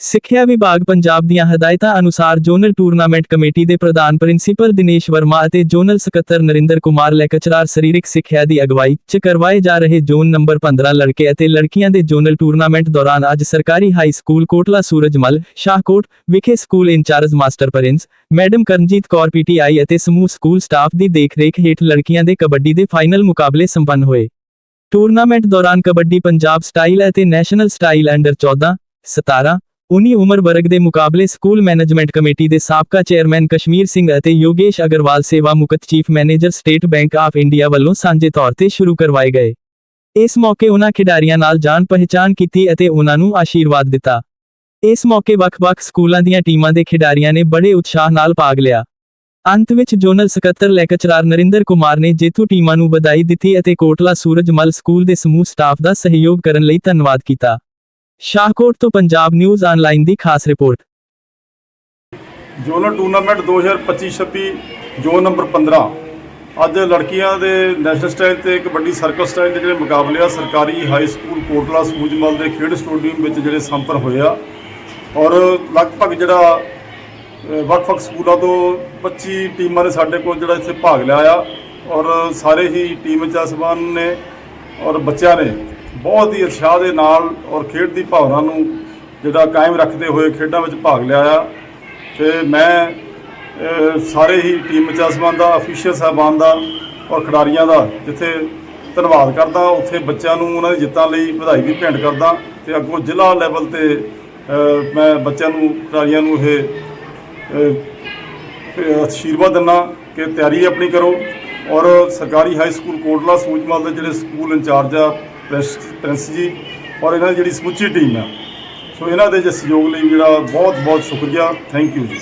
ਸਿੱਖਿਆ ਵਿਭਾਗ ਪੰਜਾਬ ਦੀਆਂ ਹਦਾਇਤਾਂ ਅਨੁਸਾਰ ਜ਼ੋਨਲ ਟੂਰਨਾਮੈਂਟ ਕਮੇਟੀ ਦੇ ਪ੍ਰਧਾਨ ਪ੍ਰਿੰਸੀਪਲ ਦਿਨੇਸ਼ ਵਰਮਾ ਅਤੇ ਜ਼ੋਨਲ ਸਕੱਤਰ ਨਰਿੰਦਰ ਕੁਮਾਰ ਲੈਕਚਰਾਰ ਸਰੀਰਕ ਸਿੱਖਿਆ ਦੀ ਅਗਵਾਈ 'ਚ ਕਰਵਾਏ ਜਾ ਰਹੇ ਜ਼ੋਨ ਨੰਬਰ 15 ਲੜਕੇ ਅਤੇ ਲੜਕੀਆਂ ਦੇ ਜ਼ੋਨਲ ਟੂਰਨਾਮੈਂਟ ਦੌਰਾਨ ਅੱਜ ਸਰਕਾਰੀ ਹਾਈ ਸਕੂਲ ਕੋਟਲਾ ਸੂਰਜਮਲ ਸ਼ਾਹਕੋਟ ਵਿਖੇ school incharge master Prince, madam Karanjit Kaur PTI ਅਤੇ ਸਮੂਹ ਸਕੂਲ ਸਟਾਫ ਦੀ ਦੇਖਰੇਖ ਹੇਠ ਲੜਕੀਆਂ ਦੇ ਕਬੱਡੀ ਦੇ ਫਾਈਨਲ ਮੁਕਾਬਲੇ ਸੰਪੰਨ ਹੋਏ। ਟੂਰਨਾਮੈਂਟ ਦੌਰਾਨ ਕਬੱਡੀ ਪੰਜਾਬ ਸਟਾਈਲ ਅਤੇ ਨੈਸ਼ਨਲ ਸਟਾਈਲ ਅੰਡਰ 14 17 19 ਉਮਰ ਵਰਗ ਦੇ ਮੁਕਾਬਲੇ ਸਕੂਲ ਮੈਨੇਜਮੈਂਟ ਕਮੇਟੀ ਦੇ ਸਾਬਕਾ ਚੇਅਰਮੈਨ ਕਸ਼ਮੀਰ ਸਿੰਘ ਅਤੇ ਯੋਗੇਸ਼ ਅਗਰਵਾਲ ਸੇਵਾ ਮੁਕਤ chief manager State Bank of India ਵੱਲੋਂ ਸਾਂਝੇ ਤੌਰ ਤੇ ਸ਼ੁਰੂ ਕਰਵਾਏ ਗਏ। ਇਸ ਮੌਕੇ ਉਹਨਾਂ ਖਿਡਾਰੀਆਂ ਨਾਲ ਜਾਣ ਪਹਿਚਾਣ ਕੀਤੀ ਅਤੇ ਉਹਨਾਂ ਨੂੰ ਆਸ਼ੀਰਵਾਦ ਦਿੱਤਾ। ਇਸ ਮੌਕੇ ਵੱਖ-ਵੱਖ ਸਕੂਲਾਂ ਦੀਆਂ ਟੀਮਾਂ ਦੇ ਖਿਡਾਰੀਆਂ ਨੇ ਬੜੇ ਉਤਸ਼ਾਹ ਨਾਲ ਭਾਗ ਲਿਆ। ਅੰਤ ਵਿੱਚ ਜੋਨਲ ਸਕੱਤਰ ਲੈਕਚਰਾਰ ਨਰਿੰਦਰ ਕੁਮਾਰ ਨੇ ਜੇਤੂ ਟੀਮਾਂ ਨੂੰ ਵਧਾਈ ਦਿੱਤੀ ਅਤੇ ਕੋਟਲਾ ਸੂਰਜਮਲ ਸਕੂਲ ਦੇ ਸਮੂਹ ਸਟਾਫ ਦਾ ਸਹਿਯੋਗ ਕਰਨ ਲਈ ਧੰਨਵਾਦ ਕੀਤਾ। ਸ਼ਾਹਕੋਟ ਤੋਂ ਪੰਜਾਬ ਨਿਊਜ਼ ਆਨਲਾਈਨ ਦੀ ਖਾਸ report. Zonal tournament 2025-26 zone number 15 ਅੱਜ ਲੜਕੀਆਂ ਦੇ ਨੈਸ਼ਨਲ ਸਟਾਈਲ ਤੇ ਕਬੱਡੀ ਸਰਕਲ ਸਟਾਈਲ ਦੇ ਜਿਹੜੇ ਮੁਕਾਬਲੇ ਆ, ਸਰਕਾਰੀ ਹਾਈ ਸਕੂਲ ਕੋਟਲਾ ਸੂਜਮਲ ਦੇ ਖੇਡ ਸਟੇਡੀਅਮ ਵਿੱਚ ਜਿਹੜੇ ਸੰਪਨ ਹੋਏ ਆ, ਔਰ ਲਗਭਗ ਜਿਹੜਾ ਵੱਖ-ਵੱਖ ਸਕੂਲਾਂ ਤੋਂ 25 ਟੀਮਾਂ ਨੇ ਸਾਡੇ ਕੋਲ ਜਿਹੜਾ ਇੱਥੇ ਭਾਗ ਲਿਆ ਆ, ਔਰ ਸਾਰੇ ਹੀ ਟੀਮ ਚਾਸਬਾਨ ਨੇ, ਔਰ ਬੱਚਿਆਂ ਨੇ ਬਹੁਤ ਹੀ ਉਤਸ਼ਾਹ ਦੇ ਨਾਲ ਔਰ ਖੇਡ ਦੀ ਭਾਵਨਾ ਨੂੰ ਜਿਹੜਾ ਕਾਇਮ ਰੱਖਦੇ ਹੋਏ ਖੇਡਾਂ ਵਿੱਚ ਭਾਗ ਲਿਆ ਆ। ਤੇ ਮੈਂ ਸਾਰੇ ਹੀ ਟੀਮ ਚਾਸਮਾਨ ਦਾ ਅਫੀਸ਼ੀਅਲ ਸਾਹਿਬਾਨ ਦਾ ਔਰ ਖਿਡਾਰੀਆਂ ਦਾ ਜਿੱਥੇ ਧੰਨਵਾਦ ਕਰਦਾ ਉੱਥੇ ਬੱਚਿਆਂ ਨੂੰ ਉਹਨਾਂ ਦੀ ਜਿੱਤਾਂ ਲਈ ਵਧਾਈ ਵੀ ਭੇਂਟ ਕਰਦਾ ਤੇ ਅੱਗੋਂ ਜ਼ਿਲ੍ਹਾ ਲੈਵਲ ਤੇ ਮੈਂ ਬੱਚਿਆਂ ਨੂੰ ਖਿਡਾਰੀਆਂ ਨੂੰ ਇਹ ਅਹ, ਅਸ਼ੀਰਵਾਦ ਦਿੰਦਾ ਕਿ ਤਿਆਰੀ ਆਪਣੀ ਕਰੋ ਔਰ ਸਰਕਾਰੀ ਹਾਈ ਸਕੂਲ ਕੋਟਲਾ ਸੂਚਮਲ ਦੇ ਜਿਹੜੇ ਸਕੂਲ ਇੰਚਾਰਜ ਆ ਪ੍ਰਿੰਸ ਜੀ, ਔਰ ਇਹਨਾਂ ਦੀ ਜਿਹੜੀ ਸਮੁੱਚੀ ਟੀਮ ਆ ਸੋ ਇਹਨਾਂ ਦੇ ਜੇ ਸਹਿਯੋਗ ਲਈ ਜਿਹੜਾ ਬਹੁਤ ਬਹੁਤ ਸ਼ੁਕਰੀਆ। ਥੈਂਕ ਯੂ ਜੀ।